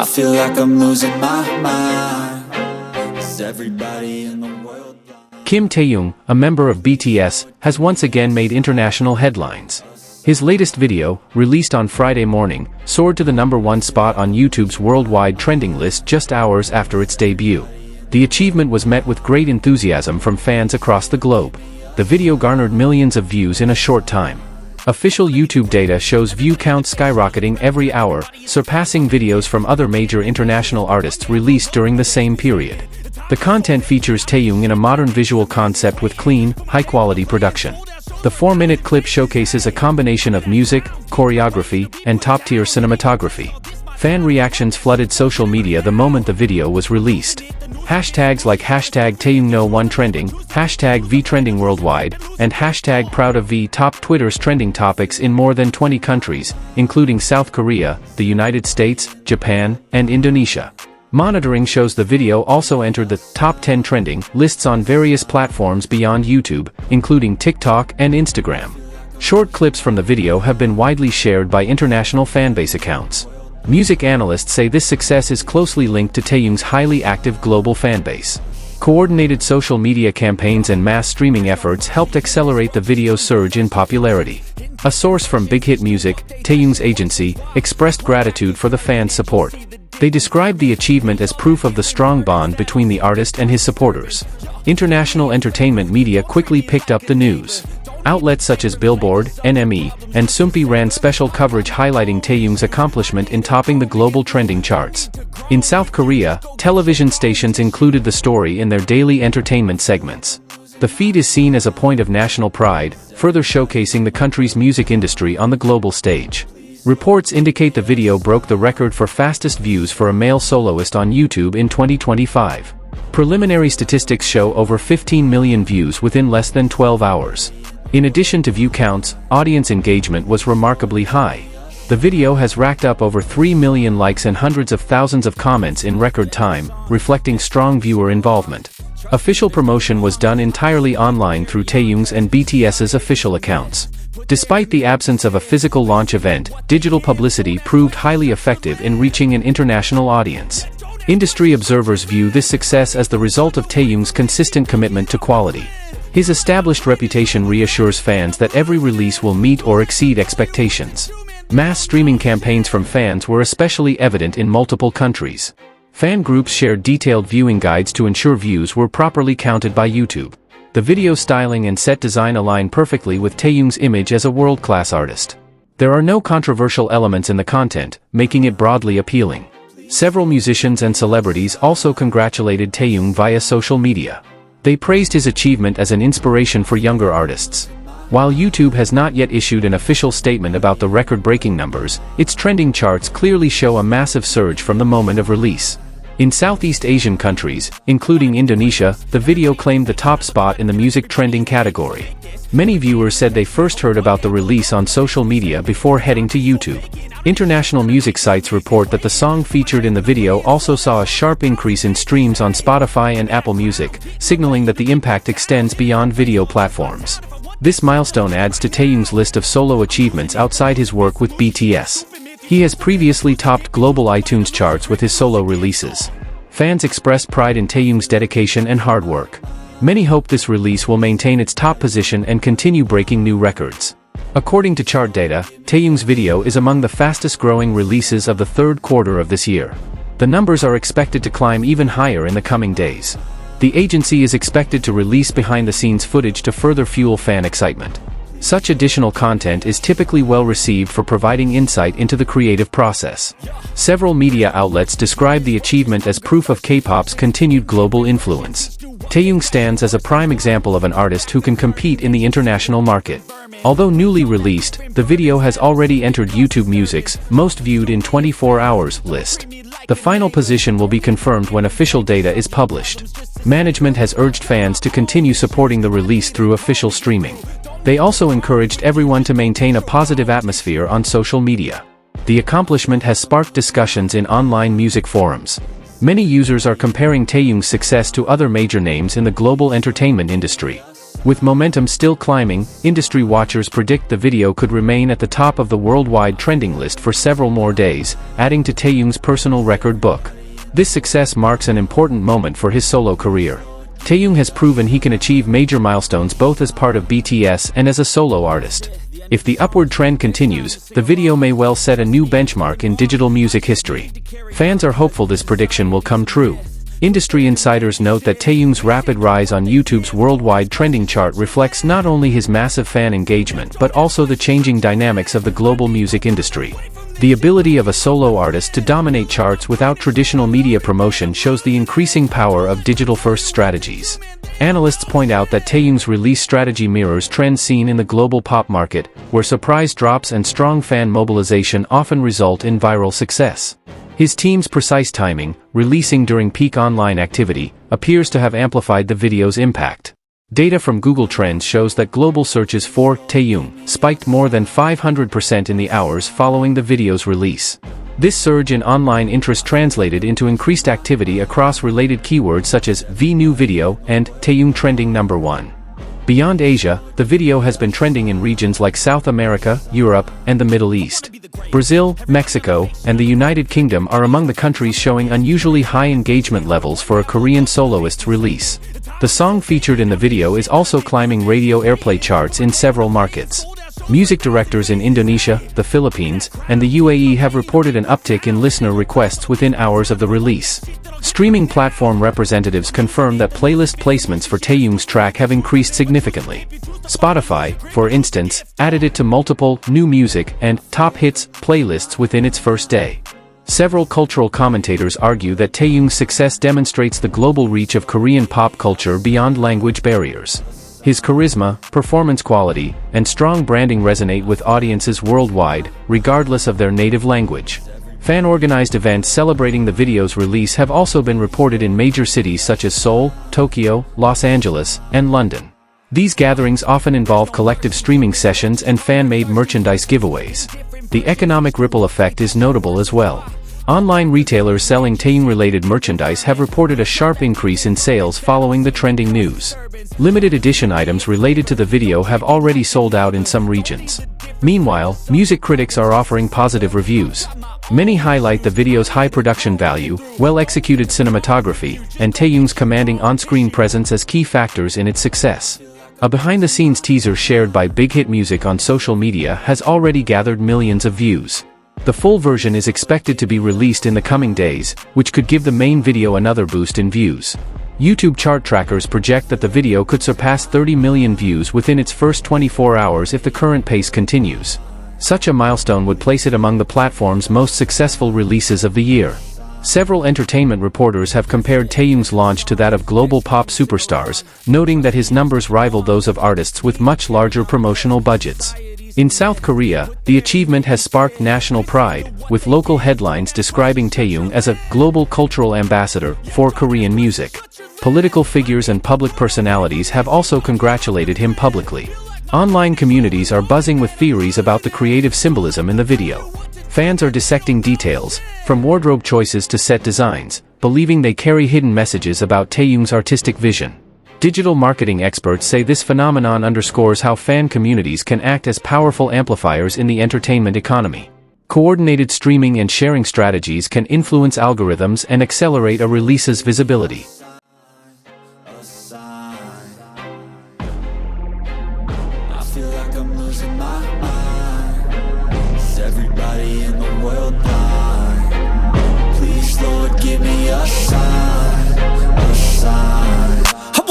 I feel like I'm losing my mind. Is everybody in the world? Kim Taeyong, a member of BTS, has once again made international headlines. His latest video, released on Friday morning, soared to the number one spot on YouTube's worldwide trending list just hours after its debut. The achievement was met with great enthusiasm from fans across the globe. The video garnered millions of views in a short time. Official YouTube data shows view count skyrocketing every hour, surpassing videos from other major international artists released during the same period. The content features Taeyong in a modern visual concept with clean, high-quality production. The four-minute clip showcases a combination of music, choreography, and top-tier cinematography. Fan reactions flooded social media the moment the video was released. Hashtags like hashtag TaeyongNo1 trending, hashtag VTrending worldwide, and hashtag Proud of V top Twitter's trending topics in more than 20 countries, including South Korea, the United States, Japan, and Indonesia. Monitoring shows the video also entered the top 10 trending lists on various platforms beyond YouTube, including TikTok and Instagram. Short clips from the video have been widely shared by international fanbase accounts. Music analysts say this success is closely linked to Taeyong's highly active global fanbase. Coordinated social media campaigns and mass streaming efforts helped accelerate the video's surge in popularity. A source from Big Hit Music, Taeyong's agency, expressed gratitude for the fans' support. They described the achievement as proof of the strong bond between the artist and his supporters. International entertainment media quickly picked up the news. Outlets such as Billboard, NME, and Soompi ran special coverage highlighting Taeyong's accomplishment in topping the global trending charts. In South Korea, television stations included the story in their daily entertainment segments. The feat is seen as a point of national pride, further showcasing the country's music industry on the global stage. Reports indicate the video broke the record for fastest views for a male soloist on YouTube in 2025. Preliminary statistics show over 15 million views within less than 12 hours. In addition to view counts, audience engagement was remarkably high. The video has racked up over 3 million likes and hundreds of thousands of comments in record time, reflecting strong viewer involvement. Official promotion was done entirely online through Taeyong's and BTS's official accounts. Despite the absence of a physical launch event, digital publicity proved highly effective in reaching an international audience. Industry observers view this success as the result of Taeyong's consistent commitment to quality. His established reputation reassures fans that every release will meet or exceed expectations. Mass streaming campaigns from fans were especially evident in multiple countries. Fan groups shared detailed viewing guides to ensure views were properly counted by YouTube. The video styling and set design align perfectly with Taeyong's image as a world-class artist. There are no controversial elements in the content, making it broadly appealing. Several musicians and celebrities also congratulated Taeyong via social media. They praised his achievement as an inspiration for younger artists. While YouTube has not yet issued an official statement about the record-breaking numbers, its trending charts clearly show a massive surge from the moment of release. In Southeast Asian countries, including Indonesia, the video claimed the top spot in the music trending category. Many viewers said they first heard about the release on social media before heading to YouTube. International music sites report that the song featured in the video also saw a sharp increase in streams on Spotify and Apple Music, signaling that the impact extends beyond video platforms. This milestone adds to Taeyong's list of solo achievements outside his work with BTS. He has previously topped global iTunes charts with his solo releases. Fans expressed pride in Taeyong's dedication and hard work. Many hope this release will maintain its top position and continue breaking new records. According to chart data, Taeyong's video is among the fastest-growing releases of the third quarter of this year. The numbers are expected to climb even higher in the coming days. The agency is expected to release behind-the-scenes footage to further fuel fan excitement. Such additional content is typically well received for providing insight into the creative process. Several media outlets describe the achievement as proof of K-pop's continued global influence. Taeyong stands as a prime example of an artist who can compete in the international market. Although newly released, the video has already entered YouTube Music's most viewed in 24 hours list. The final position will be confirmed when official data is published. Management has urged fans to continue supporting the release through official streaming. They also encouraged everyone to maintain a positive atmosphere on social media. The accomplishment has sparked discussions in online music forums. Many users are comparing Taeyong's success to other major names in the global entertainment industry. With momentum still climbing, industry watchers predict the video could remain at the top of the worldwide trending list for several more days, adding to Taeyong's personal record book. This success marks an important moment for his solo career. Taeyong has proven he can achieve major milestones both as part of BTS and as a solo artist. If the upward trend continues, the video may well set a new benchmark in digital music history. Fans are hopeful this prediction will come true. Industry insiders note that Taeyong's rapid rise on YouTube's worldwide trending chart reflects not only his massive fan engagement but also the changing dynamics of the global music industry. The ability of a solo artist to dominate charts without traditional media promotion shows the increasing power of digital-first strategies. Analysts point out that Taeyong's release strategy mirrors trends seen in the global pop market, where surprise drops and strong fan mobilization often result in viral success. His team's precise timing, releasing during peak online activity, appears to have amplified the video's impact. Data from Google Trends shows that global searches for Taeyong spiked more than 500% in the hours following the video's release. This surge in online interest translated into increased activity across related keywords such as V new video and Taeyong trending number 1. Beyond Asia, the video has been trending in regions like South America, Europe, and the Middle East. Brazil, Mexico, and the United Kingdom are among the countries showing unusually high engagement levels for a Korean soloist's release. The song featured in the video is also climbing radio airplay charts in several markets. Music directors in Indonesia, the Philippines, and the UAE have reported an uptick in listener requests within hours of the release. Streaming platform representatives confirm that playlist placements for Taeyong's track have increased significantly. Spotify, for instance, added it to multiple new music and top hits playlists within its first day. Several cultural commentators argue that Taeyong's success demonstrates the global reach of Korean pop culture beyond language barriers. His charisma, performance quality, and strong branding resonate with audiences worldwide, regardless of their native language. Fan-organized events celebrating the video's release have also been reported in major cities such as Seoul, Tokyo, Los Angeles, and London. These gatherings often involve collective streaming sessions and fan-made merchandise giveaways. The economic ripple effect is notable as well. Online retailers selling Taeyong-related merchandise have reported a sharp increase in sales following the trending news. Limited edition items related to the video have already sold out in some regions. Meanwhile, music critics are offering positive reviews. Many highlight the video's high production value, well-executed cinematography, and Taeyong's commanding on-screen presence as key factors in its success. A behind-the-scenes teaser shared by Big Hit Music on social media has already gathered millions of views. The full version is expected to be released in the coming days, which could give the main video another boost in views. YouTube chart trackers project that the video could surpass 30 million views within its first 24 hours if the current pace continues. Such a milestone would place it among the platform's most successful releases of the year. Several entertainment reporters have compared Taeyong's launch to that of global pop superstars, noting that his numbers rival those of artists with much larger promotional budgets. In South Korea, the achievement has sparked national pride, with local headlines describing Taeyong as a global cultural ambassador for Korean music. Political figures and public personalities have also congratulated him publicly. Online communities are buzzing with theories about the creative symbolism in the video. Fans are dissecting details, from wardrobe choices to set designs, believing they carry hidden messages about Taeyong's artistic vision. Digital marketing experts say this phenomenon underscores how fan communities can act as powerful amplifiers in the entertainment economy. Coordinated streaming and sharing strategies can influence algorithms and accelerate a release's visibility.